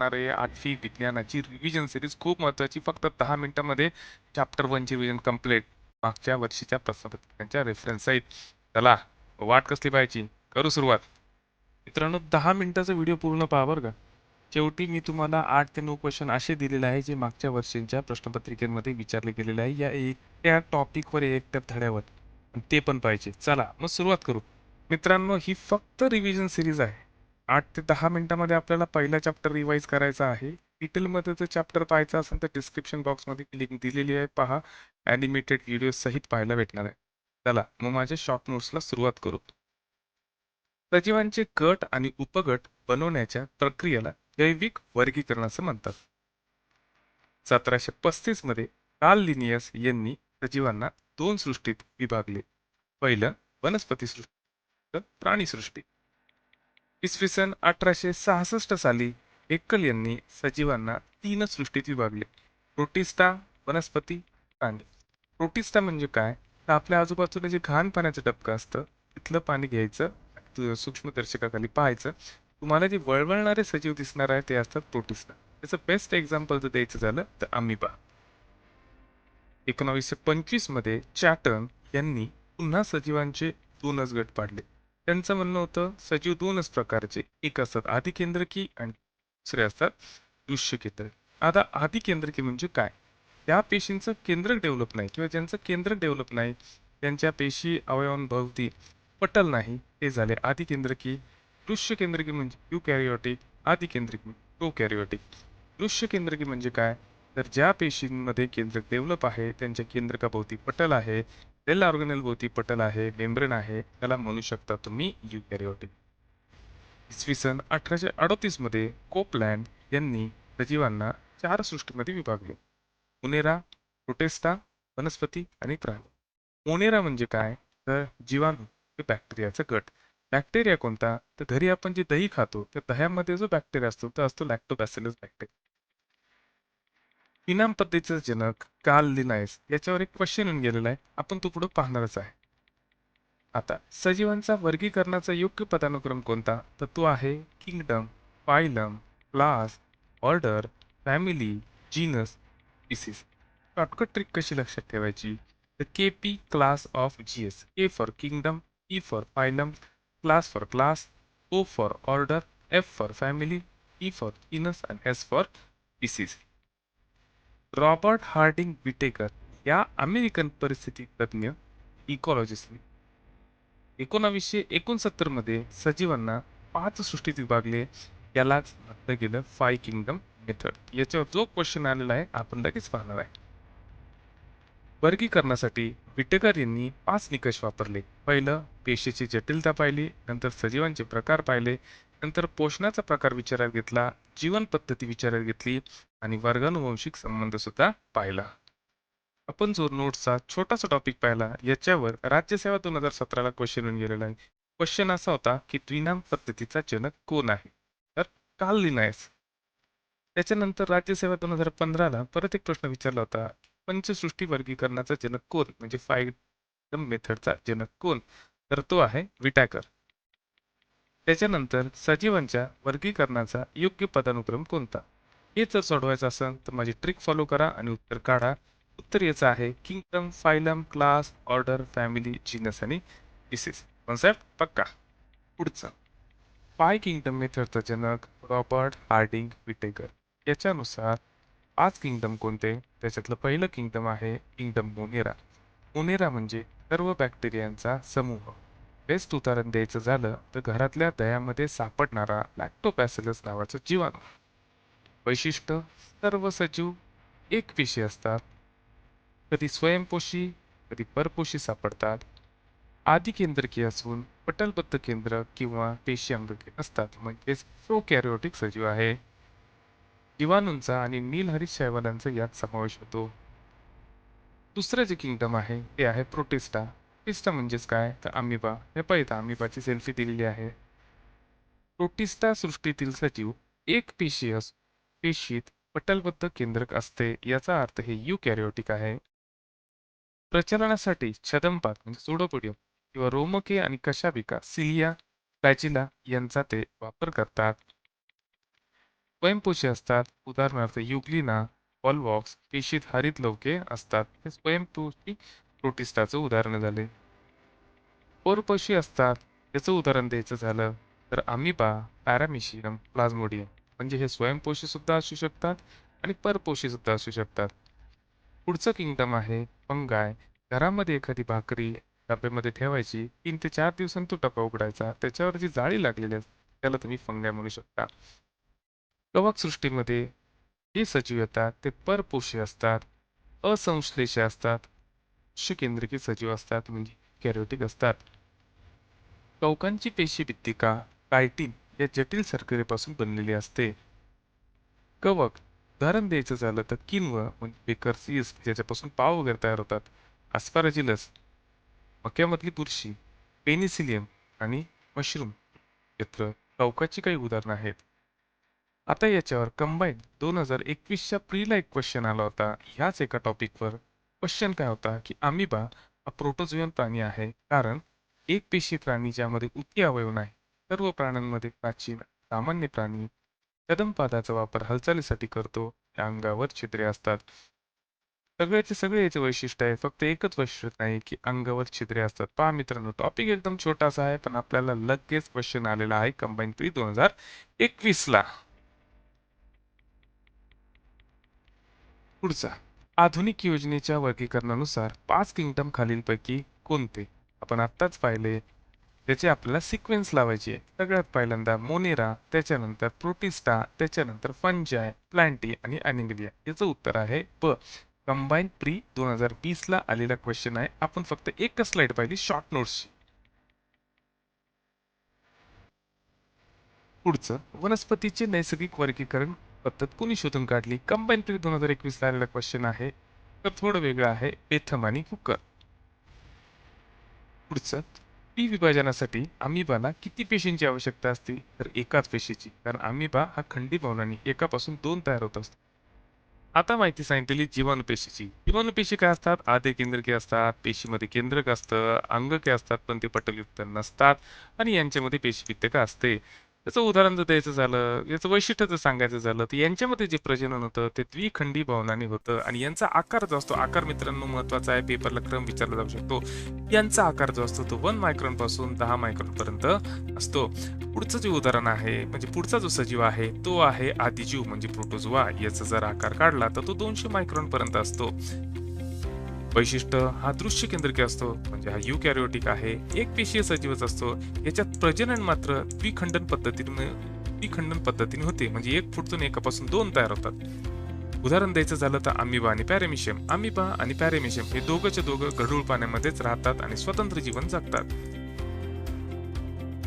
करणार आहे आठवी विज्ञानाची रिव्हिजन सिरीज खूप महत्वाची फक्त दहा मिनिटांमध्ये चॅप्टर वनची रिव्हिजन कंप्लीट मागच्या वर्षीच्या प्रश्नपत्रिकांच्या रेफरन्स आहेत चला वाट कसली पाहिजे करू सुरुवात. मित्रांनो दहा मिनिटाचा व्हिडिओ पूर्ण पहा बरं का. शेवटी मी तुम्हाला आठ ते नऊ क्वेश्चन असे दिलेले आहे जे मागच्या वर्षींच्या प्रश्नपत्रिकेमध्ये विचारले गेलेले आहे. या एकट्या टॉपिकवर एकट्या धड्यावर. ते पण पाहिजे चला मग सुरुवात करू. मित्रांनो ही फक्त रिव्हिजन सिरीज आहे. आठ ते दहा मिनिटामध्ये आपल्याला पहिला चॅप्टर रिवाईज करायचा आहे. डिटेलमध्ये जर चॅप्टर पाहायचा असेल तर डिस्क्रिप्शन बॉक्समध्ये लिंक दिलेली आहे. पहा ॲनिमेटेड व्हिडिओ सहित पाहायला भेटणार आहे. चला मग माझ्या शॉर्ट नोट्सला सुरुवात करू. सजीवांचे गट आणि उपगट बनवण्याच्या प्रक्रियेला जैविक वर्गीकरण असं म्हणतात. सतराशे पस्तीसमध्ये कार्ल लिनियस यांनी सजीवांना दोन सृष्टीत विभागले. पहिलं वनस्पती सृष्टी तर प्राणीसृष्टी इसवी सन अठराशे सहासष्ट साली एक्कल यांनी सजीवांना तीन सृष्टीत विभागले. प्रोटिस्टा वनस्पती पाणी प्रोटिस्टा म्हणजे काय? तर आपल्या आजूबाजूला जे घाण पाण्याचं टपकं असतं तिथलं पाणी घ्यायचं सूक्ष्मदर्शकाखाली पाहायचं. तुम्हाला जे वळवळणारे सजीव दिसणार आहे ते असतात प्रोटिस्टा. त्याचं बेस्ट एक्झाम्पल जर द्यायचं झालं तर अमिबा एकोणावीसशे पंचवीसमध्ये चॅटर्न यांनी पुन्हा सजीवांचे दोनच गट पाडले. त्यांचं म्हणणं होतं सजीव दोनच प्रकारचे. एक असतात आदिकेंद्रकी आणि दुसरे असतात दृश्य केंद्र आता आधिकेंद्रकी म्हणजे काय? त्या पेशींचं केंद्रक डेव्हलप नाही किंवा ज्यांचं केंद्रक डेव्हलप नाही त्यांच्या पेशी अवयवांभोवती पटल नाही ते झाले आदिकेंद्रकी. दृश्यकेंद्रकी दृश्य केंद्रकी म्हणजे यू कॅरिओटिक आदिकेंद्रिक केंद्रकी कॅरिओटिक दृश्य केंद्रकी म्हणजे काय? तर ज्या पेशींमध्ये केंद्रक डेव्हलप आहे त्यांच्या केंद्रकाभोवती पटल आहे सेल ऑर्गनेल भोवती पटल आहे मेम्ब्रेन आहे त्याला म्हणू शकता तुम्ही युकॅरिओटिक इसवी सन अठराशे अडोतीसमध्ये कोपलँड यांनी सजीवांना चार सृष्टीमध्ये विभागले. मुनेरा प्रोटेस्टा वनस्पती आणि प्राणी. मोनेरा म्हणजे काय? तर जीवाणू हे बॅक्टेरियाचा गट. बॅक्टेरिया कोणता? तर घरी आपण जे दही खातो त्या दह्यामध्ये जो बॅक्टेरिया असतो तो असतो लॅक्टोबॅसिलस बॅक्टेरिया इनाम पद्धतीचं जनक काल लिनायस याच्यावर एक क्वेश्चन येऊन गेलेला आहे. आपण तो पुढे पाहणारच आहे. आता सजीवांचा वर्गीकरणाचा योग्य पदानुक्रम कोणता? तर तो आहे kingdom phylum class order family genus species shortcut trick कशी लक्षात ठेवायची? तर K P class of G S A for kingdom E for phylum class for class O for order F for family E for genus and S for species Robert Harding Whittaker या American परिस्थिती तज्ज्ञ इकॉलॉजिस्टने. एकोणावीसशे एकोणसत्तरमध्ये सजीवांना पाच सृष्टीत विभागले. याला म्हटलं गेलं फाय किंगडम मेथड. याच्यावर जो क्वेश्चन आलेला आहे आपण लगेच पाहणार आहे. वर्गीकरणासाठी विटेकर यांनी पाच निकष वापरले. पहिलं पेशीची जटिलता पाहिली नंतर सजीवांचे प्रकार पाहिले. नंतर पोषणाचा प्रकार विचारात घेतला जीवन पद्धती विचारात घेतली आणि वर्गानुवंशिक संबंध सुद्धा पाहिला. आपण जो नोट्सचा छोटासा टॉपिक पाहिला याच्यावर राज्यसेवा दोन हजार सतराला क्वेश्चन येऊन गेलेला आहे. क्वेश्चन असा होता की द्विनाम पद्धतीचा जनक कोण आहे? तर काल लिनायस त्याच्यानंतर राज्यसेवा दोन हजार पंधराला परत एक प्रश्न विचारला होता पंचसृष्टी वर्गीकरणाचा जनक कोण? म्हणजे फाय मेथडचा जनक कोण? तर तो आहे विटॅकर त्याच्यानंतर सजीवांच्या वर्गीकरणाचा योग्य पदानुक्रम कोणता? हे जर सोडवायचं असेल तर माझी ट्रिक फॉलो करा आणि उत्तर काढा. उत्तर याचं आहे kingdom phylum class order family genus आणि डिसीज कॉन्सेप्ट पक्का. पुढचं. फाय किंगडम मेथडचा जनक रॉबर्ट हार्डिंग विटेकर. याच्यानुसार पाच किंगडम कोणते? त्याच्यातलं पहिलं किंगडम आहे किंगडम मोनेरा. मोनेरा म्हणजे सर्व बॅक्टेरियांचा समूह. बेस्ट उदाहरण द्यायचं झालं तर घरातल्या दह्यामध्ये सापडणारा लॅक्टोपॅसिलस नावाचा जीवाणू. वैशिष्ट्य सर्व सजीव एक पेशी असतात. कधी स्वयंपोषी कधी परपोषी सापडतात. आधी केंद्रकीय असून पटलबद्ध केंद्र किंवा पेशी अंगके असतात म्हणजेच प्रोकॅरिओटिक सजीव आहे. जीवाणूंचा आणि नीलहरित शैवालांचा यात समावेश होतो. दुसरं जे किंगडम आहे ते आहे प्रोटिस्टा प्रोटिस्टा म्हणजेच काय? तर अमिबा. हे पाहिजे अमिबाची सेल्फी दिलेली आहे. प्रोटिस्टा सृष्टीतील सजीव एक पेशी अस पेशीत पटलबद्ध केंद्रक असते. याचा अर्थ हे यू कॅरिओटिक आहे. प्रचलनासाठी छदंपात म्हणजे सोडोपोडियम किंवा रोमके आणि कशाबिका सिलिया फ्लॅजिला यांचा ते वापर करतात. स्वयंपोषी असतात. उदाहरणार्थ युग्लिना पॉलवॉक्स पेशीत हरित लवके असतात. हे स्वयंपोषी प्रोटिस्टाचं उदाहरण झाले. परपोषी असतात याचं उदाहरण द्यायचं झालं तर अमिबा पॅरामिशियम प्लाझ्मोडियम म्हणजे हे स्वयंपोषी सुद्धा असू शकतात आणि परपोषी सुद्धा असू शकतात. पुढचं किंगडम आहे पंगाय घरामध्ये एखादी भाकरी डब्यामध्ये ठेवायची तीन ते चार दिवसांनी तो डबा उघडायचा त्याच्यावर जी जाळी लागलेली असते त्याला तुम्ही फंगाय म्हणू शकता. कवक सृष्टीमध्ये जे सजीव येतात ते परपोषी असतात असंश्लेषी असतात केंद्रिकी सजीव असतात म्हणजे कॅरोटिक असतात. कवकांची पेशी भित्तिका कायटिन या जटिल सरकरीपासून बनलेली असते. कवक उदाहरण द्यायचं झालं तर किन्व म्हणजे बेकर्स यीस्ट ज्याच्यापासून पाव वगैरे तयार होतात. अस्पाराजिलस मक्यामधली बुरशी पेनिसिलियम आणि मशरूम क्षेत्र कवकाची काही उदाहरणं आहेत. आता याच्यावर कंबाईन दोन हजार एकवीसच्या प्रीला एक क्वेश्चन आला होता. ह्याच एका टॉपिकवर क्वेश्चन काय होता की अमिबा हा प्रोटोजियन प्राणी आहे. कारण एक पेशी प्राणी ज्यामध्ये उती अवयव नाही सर्व प्राण्यांमध्ये प्राचीन सामान्य प्राणी कदमपादाचा वापर हालचालीसाठी करतो. त्या अंगावर छिद्रे असतात. सगळ्याचे सगळे याचे वैशिष्ट्य आहे. फक्त एकच वैशिष्ट्य नाही की अंगावर छिद्रे असतात. पहा मित्रांनो टॉपिक एकदम छोटासा आहे पण आपल्याला लगेच क्वेश्चन आलेला आहे. कंबाईन प्री दोन हजार एकवीस ला. पुढचा. आधुनिक योजनेच्या वर्गीकरणानुसार पाच किंगडम खालीलपैकी कोणते? आपण आत्ताच पाहिले. त्याचे आपल्याला सिक्वेन्स लावायची आहे. सगळ्यात पहिल्यांदा मोनेरा त्याच्यानंतर प्रोटिस्टा त्याच्यानंतर फंजाय प्लांटी आणि अनिमिलिया याचं उत्तर आहे ब कंबाईन प्री दोन हजार वीस ला आलेला क्वेश्चन आहे. आपण फक्त एकच स्लाइड पाहिली शॉर्ट नोट्सची पुढचं वनस्पतीचे नैसर्गिक वर्गीकरण पद्धत कोणी शोधून काढली? कंबाईन प्री दोन हजार एकवीस आलेला क्वेश्चन आहे. तर थोडं वेगळं आहे. बेथम आणि कुकर पुढचं पी विभाजनासाठी आमिबाला किती पेशींची आवश्यकता असते? तर एकाच पेशीची. कारण आमिबा हा खंडी भावनांनी एकापासून दोन तयार होत असतो. आता माहिती सांगितलेली जीवाणुपेशीची जीवाणुपेशी काय असतात? आधे केंद्रके असतात पेशीमध्ये केंद्रक असतं अंगके असतात पण ते पटलयुक्त नसतात आणि यांच्यामध्ये पेशीपित्तका असते. त्याचं उदाहरण जर द्यायचं झालं याचं वैशिष्ट्य जर सांगायचं झालं तर यांच्यामध्ये जे प्रजनन होतं ते द्विखंडी भावनाने होतं आणि यांचा आकार जो असतो आकार मित्रांनो महत्त्वाचा आहे पेपरला क्रम विचारला जाऊ शकतो. यांचा आकार जो असतो तो वन मायक्रॉनपासून दहा मायक्रॉन पर्यंत असतो. पुढचं जे उदाहरण आहे म्हणजे पुढचा जो सजीव आहे तो आहे आदिजीव म्हणजे प्रोटोजुआ याचा जर आकार काढला तर तो दोनशे मायक्रॉन पर्यंत असतो. वैशिष्ट्य हा दृश्य केंद्रकी असतो म्हणजे हा युकॅरिओटिक आहे एक पेशीय सजीवच असतो याच्यात प्रजनन मात्र द्विखंडन पद्धतीने द्विखंडन पद्धतीने होते म्हणजे एक फुटतून एकापासून दोन तयार होतात. उदाहरण द्यायचं झालं तर अमिबा आणि पॅरेमिशियम. अमिबा आणि पॅरेमिशियम हे दोघंच्या दोघं गढूळ पाण्यामध्येच राहतात आणि स्वतंत्र जीवन जगतात.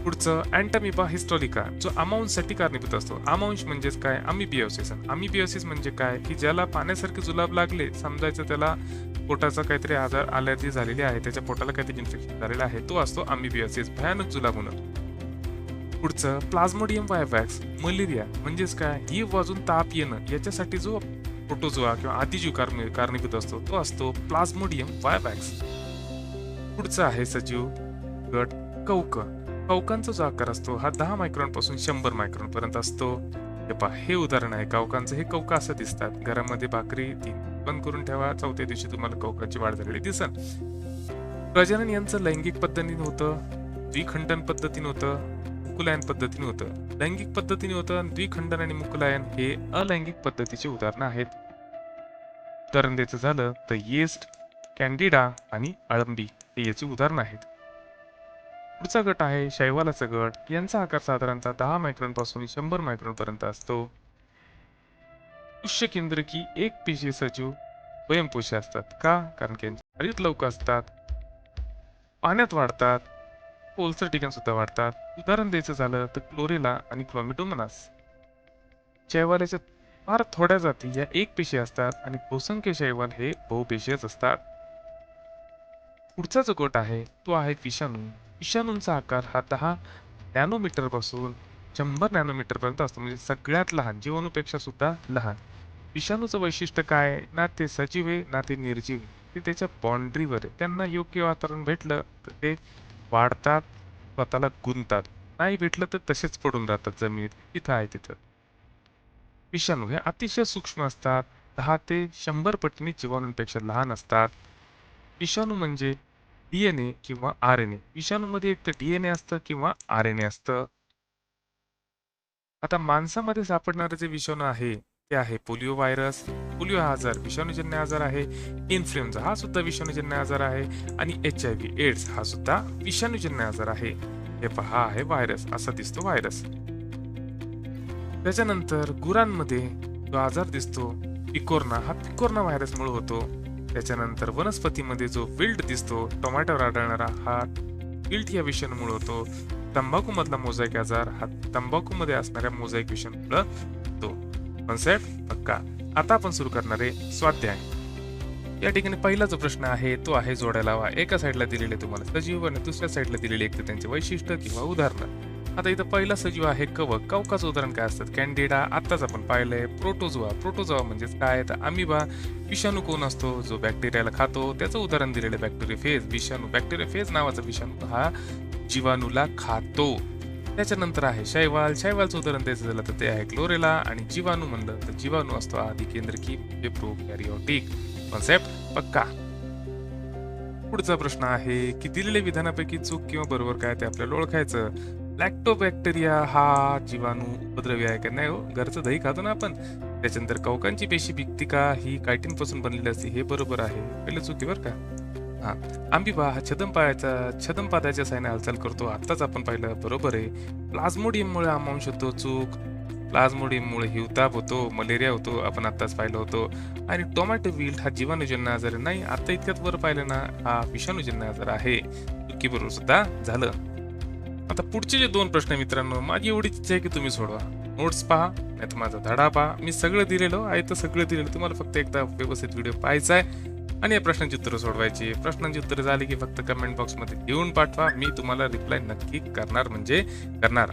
पुढचं अँटमिबा हिस्टॉलिका जो अमाऊंटसाठी कारणीभूत असतो. अमाऊंट म्हणजेच काय? अमिबिओसिस अमिबिओसिस म्हणजे काय? की ज्याला पाण्यासारखे जुलाब लागले समजायचं त्याला पोटाचा काहीतरी आजार आल्याची झालेली आहे. त्याच्या पोटाला काहीतरी इन्फेक्शन झालेलं आहे. तो असतो अमिबिओसिस भयानक जुलाब म्हणून पुढचं प्लाझ्मोडियम वायवॅक्स मलेरिया म्हणजेच काय? ही वाजून ताप येणं याच्यासाठी जो प्रोटोजोआ किंवा आदिजीव कारणीभूत असतो तो असतो प्लाझ्मोडियम वायवॅक्स पुढचा आहे सजीव गट कौक कौकांचा जो आकार असतो हा दहा मायक्रॉनपासून शंभर मायक्रॉन पर्यंत असतो. हे पहा हे उदाहरण आहे. कवकांचं हे कवका असं दिसतात. घरामध्ये भाकरी तीन. बंद करून ठेवा. चौथ्या दिवशी तुम्हाला कवकाची वाढ झालेली दिसन. प्रजनन यांचं लैंगिक पद्धतीने होतं द्विखंडन पद्धतीने होतं मुकुलायन पद्धतीने होतं. लैंगिक पद्धतीने होतं द्विखंडन आणि मुकुलायन हे अलैंगिक पद्धतीचे उदाहरणं आहेत. उदाहरण द्यायचं झालं तर येस्ट कॅन्डिडा आणि अळंबी हे याची उदाहरणं आहेत. पुढचा गट आहे शैवालाचा गट. यांचा आकार साधारणतः दहा मायक्रॉनपासून शंभर मायक्रॉनपर्यंत असतो. दृश्य केंद्र की एक पेशी सजीव स्वयंपोषी असतात का? कारण की हरित लवकर असतात. पाण्यात वाढतात. पोलसर ठिकाण सुद्धा वाढतात. उदाहरण द्यायचं झालं तर क्लोरेला आणि क्लोमिटोमनास शैवालाच्या फार थोड्या जाती या एक पेशी असतात आणि बहुसंख्य शैवाल हे बहुपेशीयच असतात. पुढचा जो गट आहे तो आहे विषाणू. विषाणूंचा आकार हा दहा नॅनोमीटरपासून शंभर नॅनोमीटरपर्यंत असतो. म्हणजे सगळ्यात लहान जीवाणूपेक्षा सुद्धा लहान. विषाणूचं वैशिष्ट्य काय? ना ते सजीव आहे ना ते निर्जीव ते त्याच्या बाउंड्रीवर आहे. त्यांना योग्य वातावरण भेटलं तर ते वाढतात स्वतःला गुंतात नाही भेटलं तर तसेच पडून राहतात जमिनीत. तिथं आहे तिथं. विषाणू हे अतिशय सूक्ष्म असतात. दहा ते शंभर पटीने जीवाणूंपेक्षा लहान असतात. विषाणू म्हणजे डीएनए किंवा आर एन ए विषाणूमध्ये एक तर डीएनए असतं किंवा आर एन ए असतं. आता माणसामध्ये सापडणारे जे विषाणू आहे ते आहे पोलिओ व्हायरस. पोलिओ हा आजार विषाणूजन्य आजार आहे. इन्फ्लुएन्झा हा सुद्धा विषाणूजन्य आजार आहे. आणि एच आय व्ही एड्स हा सुद्धा विषाणूजन्य आजार आहे. हे पहा आहे व्हायरस असा दिसतो व्हायरस. त्याच्यानंतर गुरांमध्ये जो आजार दिसतो पिकोर्ना हा पिकोर्ना व्हायरसमुळे होतो. त्याच्यानंतर वनस्पतीमध्ये जो विल्ट दिसतो टोमॅटोवर आढळणारा हा विल्ट या विषाणूमुळे होतो. तंबाखूमधला मधला आजार हा तंबाखूमध्ये असणाऱ्या मोझॅक विषाणूमुळे होतो. कॉन्सेप्ट पक्का. आता आपण सुरू करणारे स्वाध्याय. या ठिकाणी पहिला जो प्रश्न आहे तो आहे जोड्या लावा एका साईडला दिलेले तुम्हाला सजीव आणि दुसऱ्या साईडला दिलेले एक तर त्यांचे वैशिष्ट्य किंवा उदाहरण. आता इथं पहिला सजीव आहे कवक. कवकाचं उदाहरण काय असतात कॅन्डिडा आत्ताच आपण पाहिलंय. प्रोटोजोआ प्रोटोझोआ म्हणजेच काय? तर अमिबा विषाणू कोण असतो? जो बॅक्टेरियाला खातो. त्याचं उदाहरण दिलेलं बॅक्टेरियोफेज विषाणू बॅक्टेरिया फेज नावाचा विषाणू हा जीवाणूला खातो. त्याच्यानंतर आहे शैवाल. शैवालचं उदाहरण द्यायचं झालं तर ते आहे क्लोरेला आणि जीवाणू म्हणलं तर जीवाणू असतो आधी केंद्रकी प्रोकॅरिओटिक कॉन्सेप्ट पक्का. पुढचा प्रश्न आहे की दिलेल्या विधानापैकी चूक किंवा बरोबर काय ते आपल्याला ओळखायचं. लॅक्टोबॅक्टेरिया हा जीवाणू उपद्रवी आहे का नाही हो? घरचं दही खातो ना आपण. त्याच्यानंतर कवकांची पेशी भिक्तिका ही कायटिनपासून बनलेली असते. हे बरोबर आहे. पहिलं चुकी बरं का? हा. आंबिबा हा छदमपायाचा छदमपादाच्या सायने हालचाल करतो. आत्ताच आपण पाहिलं. बरोबर आहे. प्लाझ्मोडियममुळे अमांश होतो चूक. प्लाझ्मोडियममुळे हिवताप होतो मलेरिया होतो. आपण आत्ताच पाहिलं होतो. आणि टोमॅटो विल्ट हा जीवाणूजन्य आजार नाही आत्ता इतक्यात वर पाहिलं ना. हा विषाणूजन्य आजार आहे. चुकीबरोबर सुद्धा झालं. आता पुढचे जे दोन प्रश्न मित्रांनो माझी एवढीच इच्छा आहे की तुम्ही सोडवा. नोट्स पहा नाही तर माझा धडा पहा. मी सगळं दिलेलो आहे तर सगळं दिलेलं. तुम्हाला फक्त एकदा व्यवस्थित व्हिडिओ पाहायचा आहे. आणि या प्रश्नांची उत्तरं सोडवायची प्रश्नांची उत्तरं झाली की फक्त कमेंट बॉक्समध्ये लिहून पाठवा. मी तुम्हाला रिप्लाय नक्की करणार म्हणजे करणार.